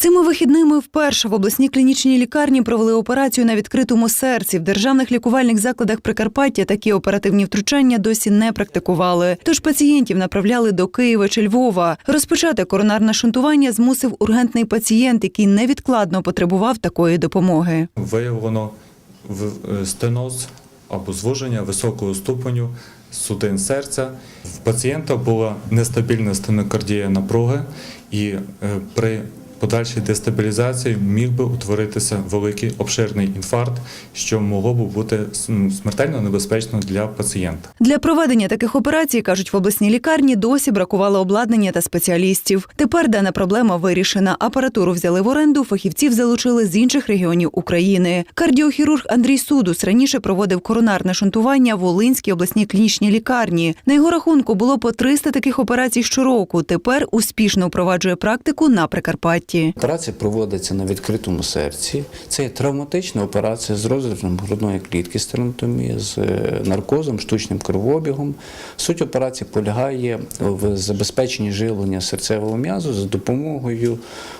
Цими вихідними вперше в обласній клінічній лікарні провели операцію на відкритому серці. В державних лікувальних закладах Прикарпаття такі оперативні втручання досі не практикували. Тож пацієнтів направляли до Києва чи Львова. Розпочати коронарне шунтування змусив ургентний пацієнт, який невідкладно потребував такої допомоги. Виявлено е, стеноз або звуження високого ступеню судин серця. В пацієнта була нестабільна стенокардія напруги, і е, при подальшій дестабілізації міг би утворитися великий обширний інфаркт, що могло б бути смертельно небезпечно для пацієнта. Для проведення таких операцій, кажуть в обласній лікарні, досі бракувало обладнання та спеціалістів. Тепер дана проблема вирішена. Апаратуру взяли в оренду, фахівців залучили з інших регіонів України. Кардіохірург Андрій Судус раніше проводив коронарне шунтування в Волинській обласній клінічній лікарні. На його рахунку було по 300 таких операцій щороку. Тепер успішно впроваджує практику на Прикарпатті. Операція проводиться на відкритому серці. Це травматична операція з розривом грудної клітки стернотомії, з е, наркозом, штучним кровообігом. Суть операції полягає в забезпеченні живлення серцевого м'язу за допомогою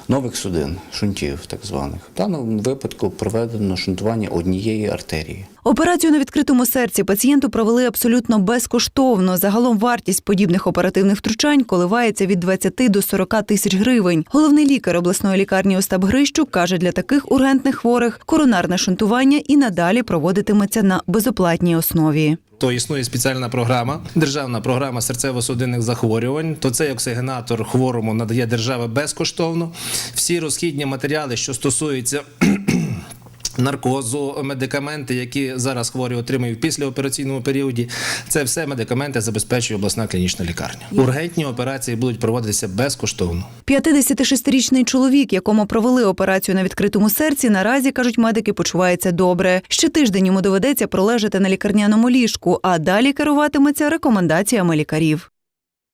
нових судин, шунтів так званих. В даному випадку проведено шунтування однієї артерії. Операцію на відкритому серці пацієнту провели абсолютно безкоштовно. Загалом вартість подібних оперативних втручань коливається від 20 до 40 тисяч гривень. Головний лікар обласної лікарні Остап Грищук каже, для таких ургентних хворих коронарне шунтування і надалі проводитиметься на безоплатній основі. То існує спеціальна програма, державна програма серцево-судинних захворювань. То цей оксигенатор хворому надає держава безкоштовно. Всі розхідні матеріали, що стосуються наркозу, медикаменти, які зараз хворі отримують в післяопераційному періоді, це все медикаменти забезпечує обласна клінічна лікарня. Ургентні операції будуть проводитися безкоштовно. 56-річний чоловік, якому провели операцію на відкритому серці, наразі кажуть медики, почувається добре. Ще тиждень йому доведеться пролежати на лікарняному ліжку, а далі керуватиметься рекомендаціями лікарів.